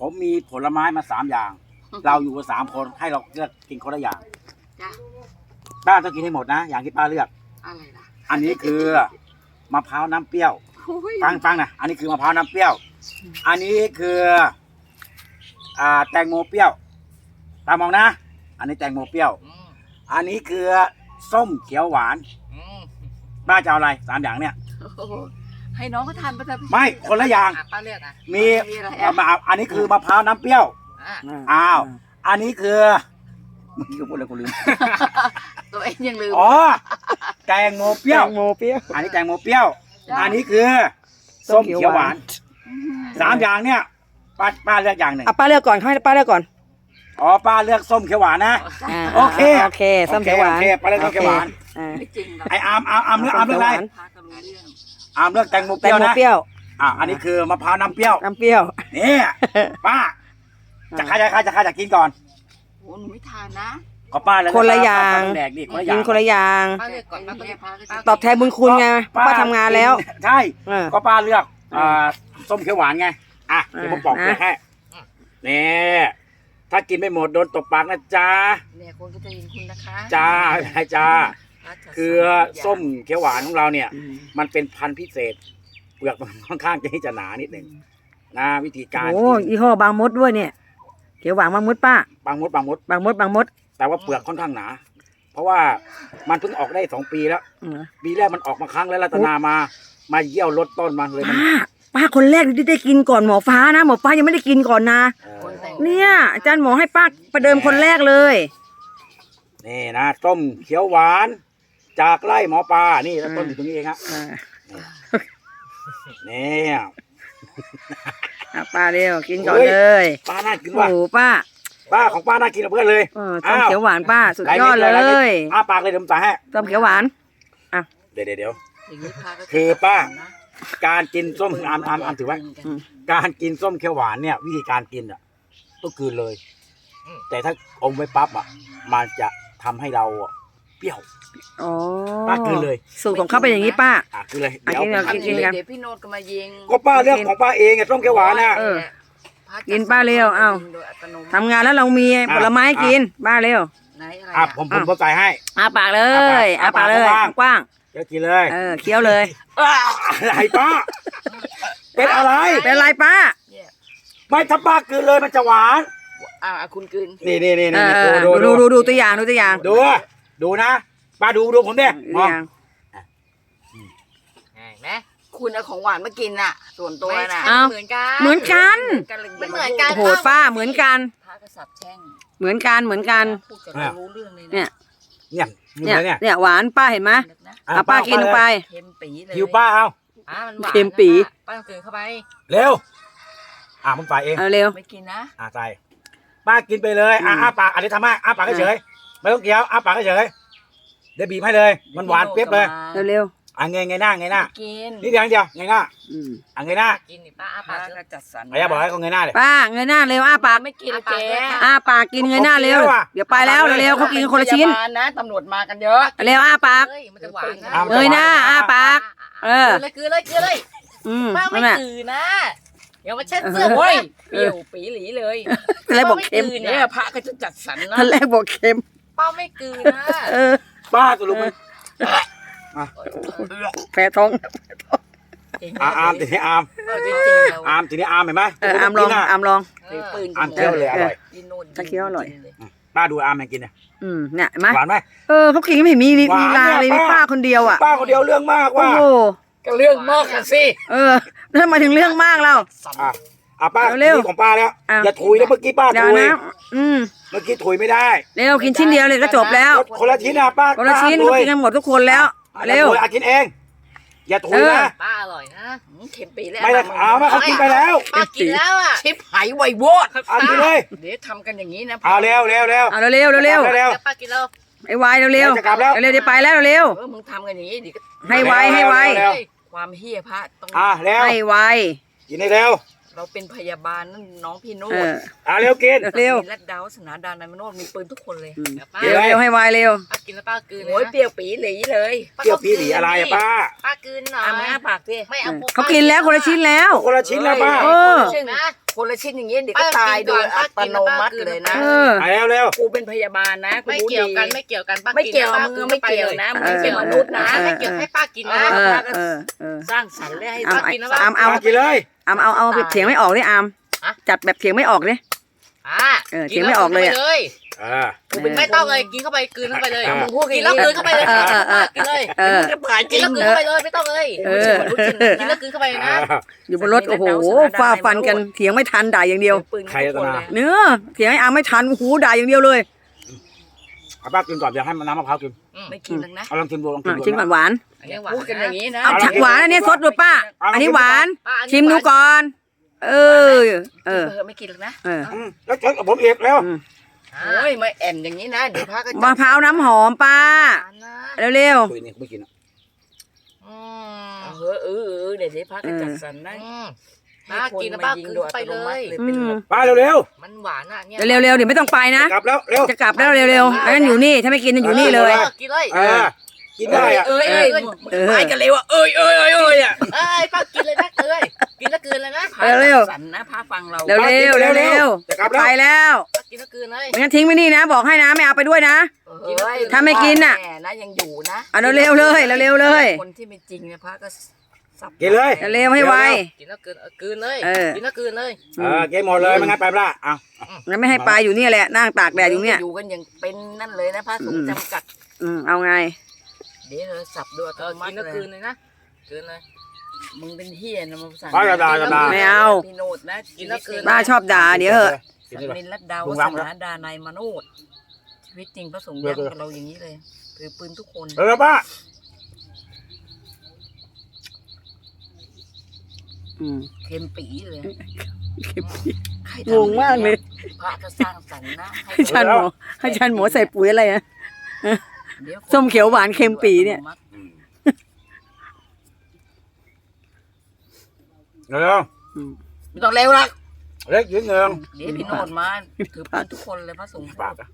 ผมมีผลไม้มาสามอย่าง เราอยู่กันสามคนให้เราเลือกกินคนละอย่างจ้ะป้าต้องกินให้หมดนะ อย่างที่ป้าเลือก อะไรล่ะอันนี้คือมะพร้าวน้ำเปรี้ยวโอ้ยฟังฟังนะอันนี้คือมะพร้าวน้ำเปรี้ยว อันนี้คืออ่าแตงโมเปรี้ยวตามองนะ อันนี้แตงโมเปรี้ยว อืมอันนี้คือส้มเขียวหวานอืมป้าจะเอาอะไรสามอย่างเนี่ยโอ้โห ให้น้องเขาทานไปเถอะพี่ไม่คนละอย่างอะป้าเลือกอะมีมีอะไรเอาอะมาอันนี้คือมะพร้าวน้ำเปรี้ยว อะอ้าว อันนี้คือมึงก็พูดอะไรกูลืม ตัวเองยังลืม อ๋อ แตงโมเปรี้ยวแตงโมเปรี้ยว อันนี้แตงโมเปรี้ยว จ้ะ อันนี้คือส้ส้มมเขีเขียยววหวาวหานนสามอย่างเนี่ยป้าป้าเลือกอย่างหนึ่งอะป้าเลือกก่อนเขาให้ป้าเลือกก่อน อ๋อป้าเลือกส้มเขียวหวานนะ อ่าโอเค โอเคส้มเขียวหวานโอเคป้าเลือกส้มเขียวหวาน อ่าไม่จริงหรอกไออาร์มอาร์มอาร์มเลือกอาร์มเลือกอะไรส้มเขียวหวานพากันรู้เรื่อง อาร์มเลือกแตงโมเปแตรี้งยวโมนะเปรี้ยวอะอันนี้คือมะพร้าวน้ำเปรี้ยวน้ำเปรี้ยว นี่ป้าจะใครจะใครจะใครจะกินก่อนโอ้หนูไม่ทานนะก็ป้าเลยคนละอย่าง ป้ต้องแดกดิคนละอกิย่านงคนละอย่าง ป้าเลือกก่อนป้าก็เลือกป้าตอบแทนบุญคุณไงป้าทำงานแล้วใช่ เออ ก็ป้าเลือกอ่าส้มเขียวหวานไง อะเดี๋ยวผมปอกอะเปลือกให้นี่ถ้ากินไม่หมดโดนตบปากนะจ๊ะ เนี่ยคนก็จะยินคุณนะคะจ้าไม่ใช่จ้าป้า จะคือสั่งส้มเขียวหวานของเราเนี่ยอืมมันเป็นพันธุ์พิเศษ เปลือกมันค่อนข้างที่จะหนานิดหนึ่งนะวิธีการโอ้กินยี่ห้อบางมดด้วยเนี่ย เขียวหวานบางมดป้าบางมดบางมดบางมดบางมด แต่ว่าเปลือกค่อนข้างหนา เพราะว่ามันเพิ่งออกได้สองปีแล้วอืมปีแรกมันออกมาครั้งแล้วรัตนามา มาเยี่ยวลดต้นมันเลยมันป้าป้าคนแรกที่ได้กินก่อนหมอฟ้านะ หมอฟ้ายังไม่ได้กินก่อนนะเอคนอแต่งเนี่ย อาจารย์หมอให้ป้าประเดิมคนแรกเลย นี่นะส้มเขียวหวาน จากไร่หมอปลา นี่แล้วต้นอยู่ตรงนี้เองฮะอ่านี่อะป้าเร็วกินก่อนโอ้ยเลยป้าน่ากินโอ้ว่ะโหป้าป้าของป้าน่ากินกับเพื่อนเลยเออส้มเขียวหวานป้าสุดยอดเลหม็ยอ้าปากเลยเดี๋ยวผมจ่ายให้ส้มเขียวหวาน เดี๋ยวเดี๋ยวเดี๋ยว อย่างนี้พาก็จะคือป้าสั่งนะการกินส้มอามอามอามถือไว้ อืม การกินส้มเขียวหวานเนี่ย วิธีการกินอะต้องกลืนเลยอืมแต่ถ้าอมไว้ปั๊บอะ มันจะทำให้เราอะ เปรี้ยวอ๋อป้ากินเลยสูตรของเขาเป็นอย่างนี้ป้า อะคือเลยอะเดี๋ยวกินเลยผมกินทำกัน เดี๋ยวพี่โนดก็มายิงก็ป้าเลือกของป้าเองไงส้มเขียวหวานน่ะเออพระจะกินป้าเร็วเอ้า โดยอัตโนมัติทำงานแล้วเรามีผลไม้กินป้าเร็วไหนอะไรอะอะผมผมผมใส่ให้ อาปากเลยอ้าอาปาปากกเลยกว้าง กว้างเดี๋ยวกินเลยเออเคี้ยวเลยอะไรป้า เป็นอะไร เป็นไรป้า เนี่ยไม่ถ้าป้ากลืนเลยมันจะหวาน อะอะคุณกลืนนี่นี่นี่เอนี่อดูดูดูดูดูตัวอย่างดูตัวอย่างดู ดูนะป้าดูดูผมดิดูมตัวองอย่างเห็นไหมคุณเอาของหวานมากินน่ะส่วนตัวไม่น่ะใช่เหมือนกันเหมือนกันไม่เหมือนกันโอ้โหป้าเหมือนกัน พระกษัตริย์แช่งเหมือนกันเหมือนกัน พูดกับเรารู้เรื่องเลยเนี่นะยเนี่ยนี่เนี่ยเนี่ยเนี่ยหวานป้าเห็นไหมนึกนะอะเอาป้ากินลงไป เค็มปีเลยหิวป้าเอาอะมันหวานเค็มปีนะป้าต้องกลืนเข้าไปเร็วอะผมใส่เองเอาเร็ว ไม่กินนะอะใส่ป้ากินไปเลยอะอืม อ้าปากอันนี้ทำให้อ้าปากเฉยๆ ไม่ต้องเคี้ยวอ้าปากเฉยๆเดี๋ยวบีบให้เลย มันหวานเปรี้ยบเลยเร็วเร็วอะเงยเงยหน้าเงยหน้าไม่กินนี่เดียวนิดเดียวเงยหน้าๆอืมอะเงยหน้ากินนี่ป้าอาพปาระกก็จัดสรรอายาบอกให้เขาเงยหน้าเลยป้าเงยหน้าเร็วอ้าปากไม่กินแล้วแกอ้าปากกินเงยหน้าเร็วผมกินแล้วอะเดี๋ยวไปแล้วเร็วๆเขากินคนละชิ้นพยาบาลนะตำรวจมากันเยอะเร็วอ้าปากเฮ้ยมันจะหวานนะอะเงยหน้าอ้าปาก เออกลืนเลยกลืนเลยกลืนเลยอืมป้าไม่นั่นแหละกลืนนะเดี๋ยวมาเช็ดเสื้อโอ้ยเฮ้ยเปรี้ยวปีหลีเลยตอนแรกบอกเค็มป้าไกลืนเนี่เนี่ยยพระก็จะจัดสรรนะตอนแรกบอกเค็ม ป้าไม่กลืนนะเออป้าสรุปไหมแพ้ท้องอะอามทีนี้อามเอาจริงๆแล้วอามทีนี้อามเห็นไหมเอออามลองกินะอามลองถือปืนอามเคี้ยวเลยอร่อยกินโน่นถ้าเคี้ยวอร่อย กินเล ป้าดูอามให้กินเนี่ยอืมเนี่ยเห็นไหมหวานไหม เออเขากินไม่เห็นมีลีหวานลีลาเลยเนี่ยมีป้า ป้าคนเดียวอะป้าคนเดียวเรื่องมากโอ้ว่าโหก็เรื่องมากอะสิเออแล้วทำไมถึงเรื่องมากเรา อะ อะป้าเร็วนี่ของป้าแล้วอะ อย่าถุยแล้วเมื่อกี้ป้าเดี๋ยวถุยนะอืมเมื่อกี้ถุยไม่ได้เร็วกินชิ้นเดียวเลยก็จบแล้วคนละชิ้นนะป้าคนละชิ้นป้าเขาถุยกินกันหมดทุกคนแล้วอะเร็ว อย่าถุยอะกินเอง อย่าถุยเออ นะป้าอร่อยนะหืมเข็มปีแล้วไม่ได้เอามาเขากินไปแล้วป้ากินแล้วอะชิบหายไวโวดเอากินเลยเดี๋ยวทำกันอย่างนี้นะเอาเร็วเร็วเร็วเอาเร็วๆเร็วๆเร็วเดี๋ยวป้ากินแล้วไอ้วายเร็วจะกลับแล้วๆเร็วๆเดี๋ยวไปแล้วเร็วเออมึงทำกันอย่างนี้ดิๆให้ไวให้ไวเร็ว ความเฮี้ยพระต้อง อะเร็วให้ไวกินให้เร็ว เราเป็นพยาบาลนั่นน้องพี่โน้เอตออะเร็วกิน เร็วและดาวสนาดานายมโนดมีปืนทุกคนเลยอืมเดี๋ยวป้าเดี๋ยวเร็วๆให้ไวเร็ว ป้ากินแล้วป้ากลืนเลยโอ้ยนะเปรี้ยวปีหลีเลยเปรี้ยวพี่หลีอะไรอะป้าป้ากลืนหน่อยอามาปากสิ ไม่เอาเขากินแล้วคนละชิ้นแล้ว คนละชิ้นแล้วป้า เออ ใช่ไหมนะ คนละชิ้นอย่างนี้เดี๋ยวก็ตายโดยอัตโนมัติเลยนะ เออ ไปเร็วเร็ว กูเป็นพยาบาลนะไม่รู้เกี่ยวกันดีไม่เกี่ยวกันป้าไม่เกี่ยวป้ามึงไม่เกี่ยวนะมึงไม่ใช่มนุษย์นะเออไม่เกี่ยวให้ป้ากินนะเออ เออ เออสร้างสรรค์และให้เอาสัตว์ไอ้กินแล้วปะอามเอามากินเลย อามเอาเอาแบบเถียงไม่ออกดิอาม อะ จัดแบบเถียงไม่ออกดิ อ่าเออเถียงไม่ออกเลยอะอ่ากูเป็นไม่ต้องเลยกินเข้าไปกลืนเข้าไปเลยอะ มึงพูดกิกินนแล้แล้ววกลืนเข้าไปเลยเออเออเออ กินเลยเออ จะผ่านจกิรินงแล้วกลืนเข้าไปเลยไม่ต้องเลยเออ กินแล้วกลืนเข้าไปเลยนะอยู่บนรถโอ้โหฟาฟันกันเถียงไม่ทันด่าอย่างเดียว ปืนใครจะทุกคนมาเลยเนื้อเถียงไอ้อามไม่ทันโอ้โหด่าอย่างเดียวเลยเอาป้ากินก่อนเดี๋ยวให้มันน้ำมะพร้าวกินไม่กินหรอกนะเอาลองกินดูลองกินอะดูชิมก่อนหวานอันนี้หวานพูดกันอย่างนี้นะอ้าวหวานอันนี้สดด้วยป้า อันนี้หวาน ป้าอันนี้ชิมดูก่อน เออ เออเออไม่กินหรอกนะเออ อืมแล้วเจอกับผมอีกเร็วอ่าโอ้ยไม่แอนอย่างนี้นะเดี๋ยวพระก็จับมะพร้าวน้ำหอมป้าหวานนะเร็ว คุยนี่ไม่กินอะอืมเออเออเออเดี๋ยวเดี๋ยวพระก็จัดสรรนะอืมให้ป้าคนกินนะมป้ายิงกลืนโดยไปอัตเลโนมัยติเลย ๆอืเป็นมแบบป้าเร็วเร็วมันหวานอะเนี่ยเร็วๆเดี๋ยวไม่ต้องไปนะ กลับแล้วเร็ว จะกลับแล้วเร็วๆอันนั้นอยู่นี่ ถ้าไม่กินจะอยู่นี่เลย ออกินเลยเออกินได้อะเอ้ยเอ้ยเออไปกันเร็วอะเอ้ยเอ้ยเอ้ยเอ้ยอะเอ้ยป้ากินเลยนะเอ้ย กินแล้วกลืนเลยนะพระเร็วจัดสรรนะพระฟังเราเร็วๆเร็วจะกลับๆไปแล้วแล้วป้ากินแล้วกลืนเลยไม่งั้นทิ้งไว้นี่นะ บอกให้นะไม่เอาไปด้วยนะเอ้ยถ้าไม่กินน่ะแม่นะยังอยู่นะเอาเร็วๆเลยเร็วๆเลย คนที่ไม่จริงเนี่ยพระก็สับกินเลย เร็วๆให้ไว กินแล้วกลืนเออกลืนเลยเออ กินแล้วกลืนเลยเออกินหมดเลยไม่งั้นไปไม่ได้เอางั้นไม่ให้ไปอยู่เนี่ยแหละนั่งตากแดดอยู่เนี่ย อยู่กันอย่างเป็นนั่นเลยนะพระสงฆ์จำกัด อืมเอาไง เดี๋ยวเธอสับด้วยอัตเออโนมักินติแล้วกลืเลนยเลยนะกลืนเลย มึงเป็นเฮียนะมึงสั่งป้าอย่าด่าอย่าด่าไม่เอา พี่โนดนะกินแล้วกลืนป้าชอบด่าเดี๋ยวเหอะกินสัได้กเลยนินรัตดาวลุงสรักนะ นาดานายมโนดชีวิตจริงพระสงฆ์เดี๋ยวย้ำกับเราอย่างนี้เลยถือปืนทุกคนเร็วๆป้าอืม เค็มปีเลยใครงทำงมากเลย พระก็สร้างสรรค์นะให้ให้ชันหมอให้ชันหมอใส่ปุ๋ยอะไรอะดี๋ยวส้มเขียวหวานเค็มปีเนี่ยอืม เร็วไม่ต้องเร็วหรอกๆเล็กยืนเงิงเดี๋ยวพี่โนดมาถือปืนทุกคนเลยพระสงฆ์ปากอะ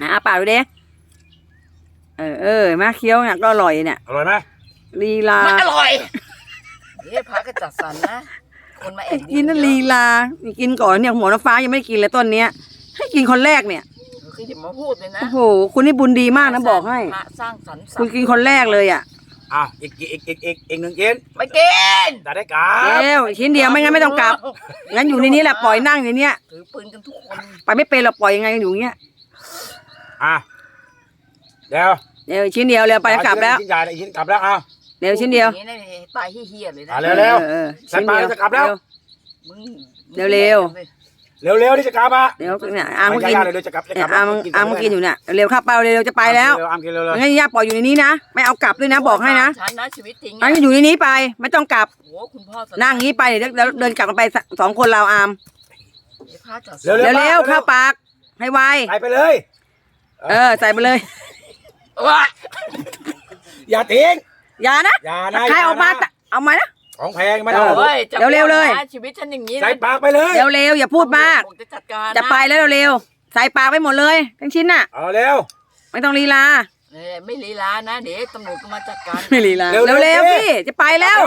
อะปากดูเด้เออเออมาเคี้ยวเนี่ยก็อร่อยเนี่ยอร่อยไหมลีลามันอร่อยเดี๋ยวพระก็จัดสรรนะคนมาแอบกินนั่นลีลากินก่อนเนี่ยหมอน้ำฟ้ายังไม่ได้กินเลยต้นเนี้ย ให้กินคนแรกเนี่ยคืออย่ามาพูดเลยนะโอ้โหคุณนี่บุญดีมากนะบอกให้พระสร้างสรรค์สัตคุณว์กินคนแรกเลยอะ อะอีกอีกอีกอีกอีกอีกหนึ่งกินไม่กินจะได้กลับเร็วชิ้นเดียวไม่งั้นไม่ต้องกลับงั้นอยู่ในนี้แหละปล่อยนั่งในเนี้ยถือปืนกันทุกคนไปไม่เป็นเราปล่อยยังไงอยู่อย่างเงี้ยอะเดี๋ยวเร็วชิ้นเดียวเร็วไปแล้วกลับแล้วชิ้นใหญ่เลยชิ้นกลับแล้วเอาเร็วชิ้นเดียวอางนี้นะตายเฮี้ยๆเลยนะอะเร็วเร็วออออฉันไปจะกลับแล้วมึงเร็วเร็ว เร็วเร็วๆที่จะกลับอะเดี๋ยวเนี่ยอามก็กินไม่ใช่เร็วๆจะกลับจะกเนี่ลัยบอามอามก็กินอยู่เนี่ยเร็วเข้าเปล่าเร็วจะไปแล้วเร็วๆอามกินเร็วเลยงั้นย่าปล่อยอยู่ในนี้นะไม่เอากลับด้วยนะบอกให้นะฉันนะชีวิตจริงงั้นอยู่ในนี้ไปไม่ต้องกลับโอ้คุณพ่อนั่งงี้ไปเดี๋ยวเดี๋ยวเดินกลับกันไปสองคนเราอามพระจัดสรเร็วรเร็วๆเข้าปากให้ไวไปไปเลย เออใส่ไปเลยว้าอย่าทิ้งอย่านะอย่านะใครออกมาย่นะเอามานะ ของแพงไม่ต้องเฮ้ยจะเร็วๆเลยนะชีวิตฉันอย่างนี้นะใส่ปากไปเลยเร็วๆอย่าพูดมาก ผมจะจัดการนจะไปแล้วเร็วๆใส่ปากไปหมดเลย ทั้งชิ้นน่ะ เอาเร็ว ไม่ต้องลีลา เอ้ยไม่ลีลานะเดี๋ยวตำรวจก็มาจัดการไม่ลีลา เร็วๆเร็วสิๆพี่จะไปแล้ว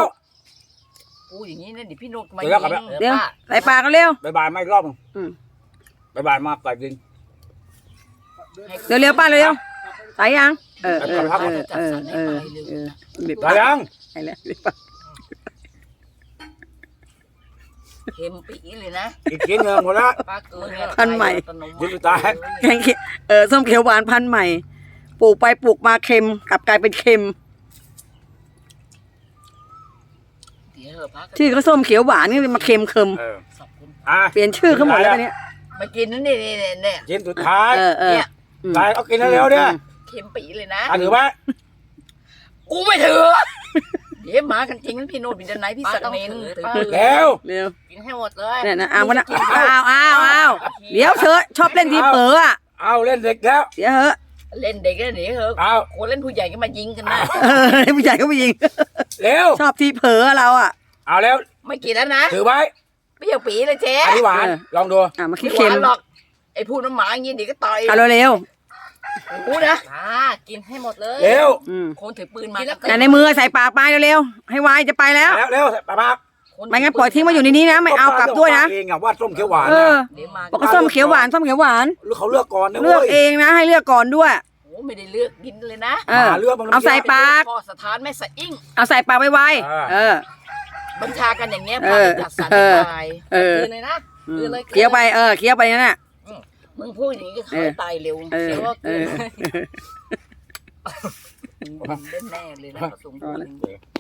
กูอย่างนี้นะเดี๋ยวพี่โนดมาเดี๋ยวกลับยิแล้วงเดี๋ยวใส่ปากกันเร็ว บายบายไม่รอบหนึ่งอืม บายบายมาใส่ดินเร็วๆป้าเร็วๆใส่ยัง เออเออครับเออเออเออเออเรียบไปยัง ไปแล้ว เค็มปีเลยนะอีกชิ้นหนึ่งหมดละป้าเกลืมึนงเนี่ยพันใหม่อัตโนมัยิ้ติมตาย แกงเขียวเออส้มเขียวหวานพันธุ์ใหม่ ปลูกไปปลูกมาเค็มกลับกลายเป็นเค็ม เดี๋ยวเถอะพักชื่อก็ส้มเขียวหวานนี่มาเค็มเค็มเออสองคนอะเปลี่ยนชื่อเขาหมดแล้วตอนเนี้ยมากินนั่นนี่นี่นี่เนี่ยชิ้นสุดท้ายเออเออเนี่ยอืมใส่เอากินเร็วๆเนี่ยเค็มปีเลยนะอะถือไหมกูไม่ถือ เดี๋ยวมากันจริงนะพี่โนดพี่ดันไหนพี่สักเมนถือปืนเร็วเร็วกินให้หมดเลยเนี่ยนะอ้าวก็นะอ้าวอ้าวอ้าวเดี๋ยวเธอะชอบเล่นทีเผลออะเอาเล่นเด็กแล้วเดี๋ยวเหอะเล่นเด็กแล้วเดี๋ยวเถอะเอาคนเล่นผู้ใหญ่ก็มายิงกันนะเออผู้ใหญ่ก็ผู้หญิงเร็วชอบทีเผลอเราอะ เอาแล้วไม่กินแล้วนะถือไว้ไม่เอาปีเลยเจ๊อันนี้หวานเออลองดูอะมาคิดไม่หเค็วามนหรอกไอ้พูดน้ำหมาอย่างนี้เดี๋ยวก็ต่อยเอาเร็ว กูนะอ่ากินให้หมดเลยเร็วๆอืมคนถือปืนมากินแล้วแต่ในมือใส่ปากไปเร็วๆให้ไวจะไปแล้ว แล้วเร็วปากปากไม่งั้นปล่อยทิ้งไว้อยู่ในนี้นะ ไม่เอากลับด้วยนะเองอะว่าส้มเขียวหวานเออนะเดี๋ยวมาบอกว่าส้มเขียวหวานส้มเขียวหวานหรือเขาเลือกก่อนนะเลือกว้ยเองนะ ให้เลือกก่อนด้วยโอ้ไม่ได้เลือกกินเลยนะเออหาเลือกมันเอาใส่ปากพ่อสถานแม่สะอิ่งเอาใส่ปากไวอ่าๆเออ บัญชากันอย่างเงี้ยเอพาอไปจัดสรรเออตายเออคืนเลยนะอืมคืนเลยเคี้ยวไปเออเคี้ยวไปนั่นน่ะ มึงพูดอย่างนี้ก็เอเขาอตายเร็วเออเสียว่าเอเกิอนเล่นแน่เลยนะประสงค์พอแล้วคน